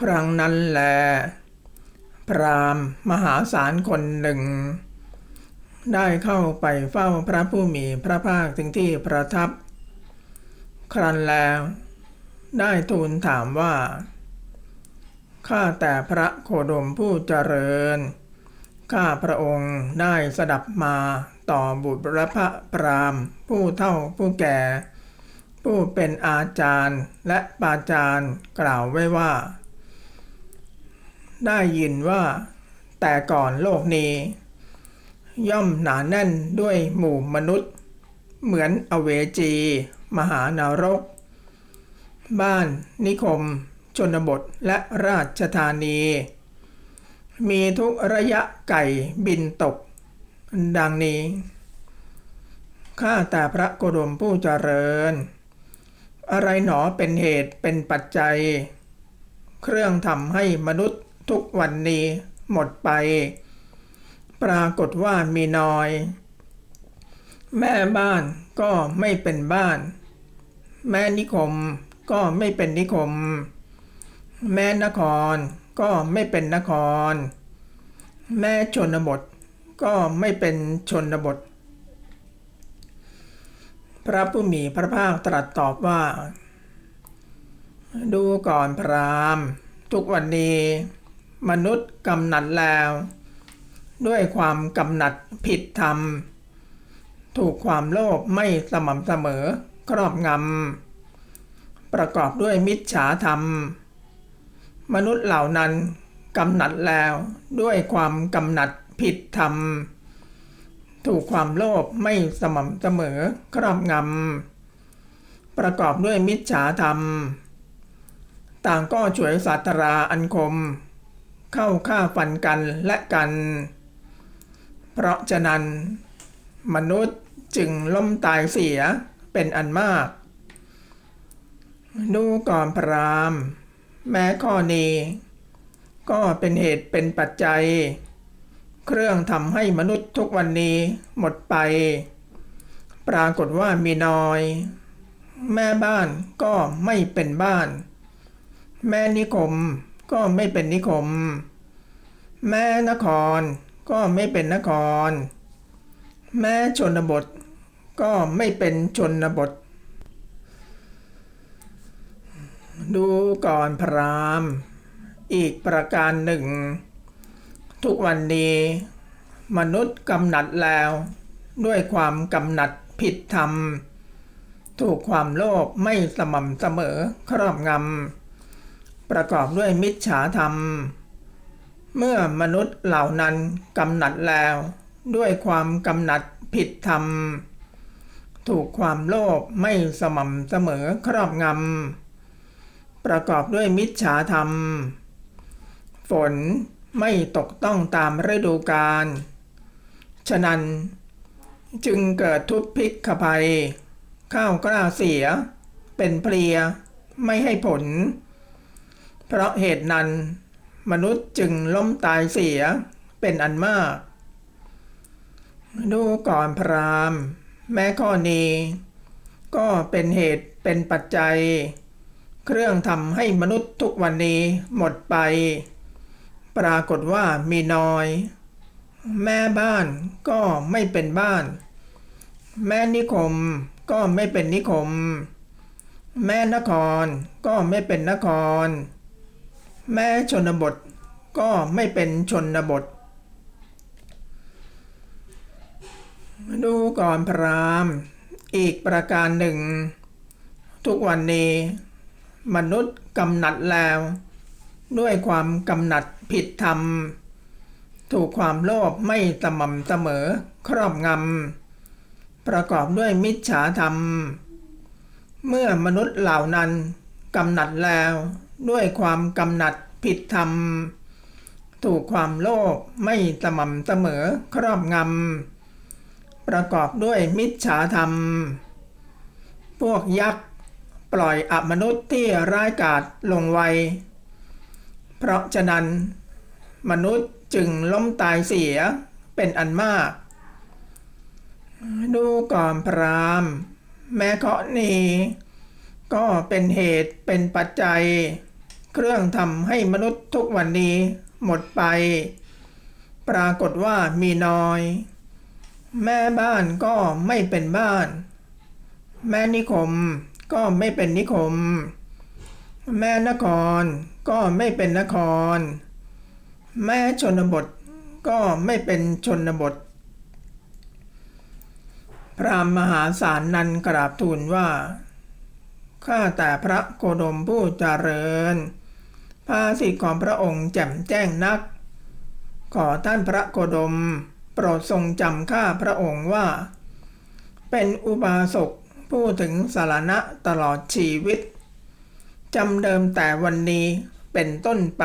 ครั้งนั้นแล พรามมหาศาลคนหนึ่ง ได้เข้าไปเฝ้าพระผู้มีพระภาคถึงที่ประทับ ครั้นแล้ว ได้ทูลถามว่า ข้าแต่พระโคดมผู้เจริญ ข้าพระองค์ได้สดับมาต่อบุตรพระพรามผู้เฒ่าผู้แก่ผู้เป็นอาจารย์และปาจารย์กล่าวไว้ว่า ได้ยินว่า แต่ก่อนโลกนี้ ย่อมหนาแน่นด้วยหมู่มนุษย์ เหมือนอเวจี มหานรก บ้านนิคม ชนบทและราชธานี มีทุกระยะไก่บินตก ดังนี้ ข้าแต่พระโกดมผู้เจริญ อะไรหนอเป็นเหตุเป็นปัจจัย เครื่องทำให้มนุษย์ ทุกวันนี้หมดไป ปรากฏว่ามีน้อย แม่บ้านก็ไม่เป็นบ้าน แม่นิคมก็ไม่เป็นนิคม แม่นครก็ไม่เป็นนคร แม่ชนบทก็ไม่เป็นชนบท พระผู้มีพระภาคตรัสตอบว่า ดูก่อนพราม ทุกวันนี้ มนุษย์กำหนัดแล้ว ด้วยความกำหนัดผิดธรรม ถูกความโลภไม่สม่ำเสมอครอบงำประกอบด้วยมิจฉาธรรม มนุษย์เหล่านั้นกำหนัดแล้วด้วยความกำหนัดผิดธรรม ถูกความโลภไม่สม่ำเสมอครอบงำประกอบด้วยมิจฉาธรรม ต่างก็ช่วยศาสตราอันคม เข้าฆ่าฟันกันและกัน เพราะฉะนั้น มนุษย์จึงล้มตายเสียเป็นอันมาก ดูก่อนพรามแม้ข้อนี้ ก็เป็นเหตุเป็นปัจจัย เครื่องทำให้มนุษย์ทุกวันนี้หมดไป ปรากฏว่ามีน้อย แม่บ้านก็ไม่เป็นบ้าน แม่นิคม ก็ไม่เป็นนิคม แม่นคร ก็ไม่เป็นนคร แม่ชนบท ก็ไม่เป็นชนบท ดูก่อนพรามอีกประการหนึ่ง ทุกวันนี้ มนุษย์กำหนัดแล้ว ด้วยความกำหนัดผิดธรรม ถูกความโลภไม่สม่ำเสมอครอบงำ ประกอบด้วยมิจฉาธรรม เมื่อมนุษย์เหล่านั้นกำหนัดแล้ว ด้วยความกำหนัดผิดธรรม ถูกความโลภไม่สม่ำเสมอครอบงำประกอบด้วยมิจฉาธรรม ฝนไม่ตกต้องตามฤดูกาลฉะนั้นจึงเกิดทุพพิกขภัย ข้าวกล้าเสีย เป็นเพลีย ไม่ให้ผล เพราะเหตุนั้น มนุษย์จึงล้มตายเสียเป็นอันมาก ดูก่อนพรามแม้ข้อนี้ ก็เป็นเหตุเป็นปัจจัย เครื่องทำให้มนุษย์ทุกวันนี้หมดไป ปรากฏว่ามีน้อย แม่บ้านก็ไม่เป็นบ้าน แม่นิคมก็ไม่เป็นนิคม แม่นครก็ไม่เป็นนคร แม่ชนบทก็ไม่เป็นชนบท ดูก่อนพรามอีกประการหนึ่ง ทุกวันนี้ มนุษย์กำหนัดแล้ว ด้วยความกำหนัดผิดธรรม ถูกความโลภไม่สม่ำเสมอครอบงำประกอบด้วยมิจฉาธรรม เมื่อมนุษย์เหล่านั้นกำหนัดแล้ว ด้วยความกำหนัดผิดธรรม ถูกความโลภไม่สม่ำเสมอครอบงำประกอบด้วยมิจฉาธรรม พวกยักษ์ปล่อยอมนุษย์ที่ร้ายกาจลงไว เพราะฉะนั้น มนุษย์จึงล้มตายเสียเป็นอันมาก ดูก่อนพรามแม้เคาะนี้ ก็เป็นเหตุเป็นปัจจัย เครื่องทำให้มนุษย์ทุกวันนี้หมดไป ปรากฏว่ามีน้อย แม่บ้านก็ไม่เป็นบ้าน แม่นิคมก็ไม่เป็นนิคม แม่นครก็ไม่เป็นนคร แม่ชนบทก็ไม่เป็นชนบท พระมหาศาลนันกราบทูลว่า ข้าแต่พระโคดมผู้เจริญ ภาสิทธิของพระองค์แจ่มแจ้งนัก ขอท่านพระโคดม โปรดทรงจำข้าพระองค์ว่า เป็นอุบาสกผู้ถึงสารณะตลอดชีวิตจำเดิมแต่วันนี้เป็นต้นไป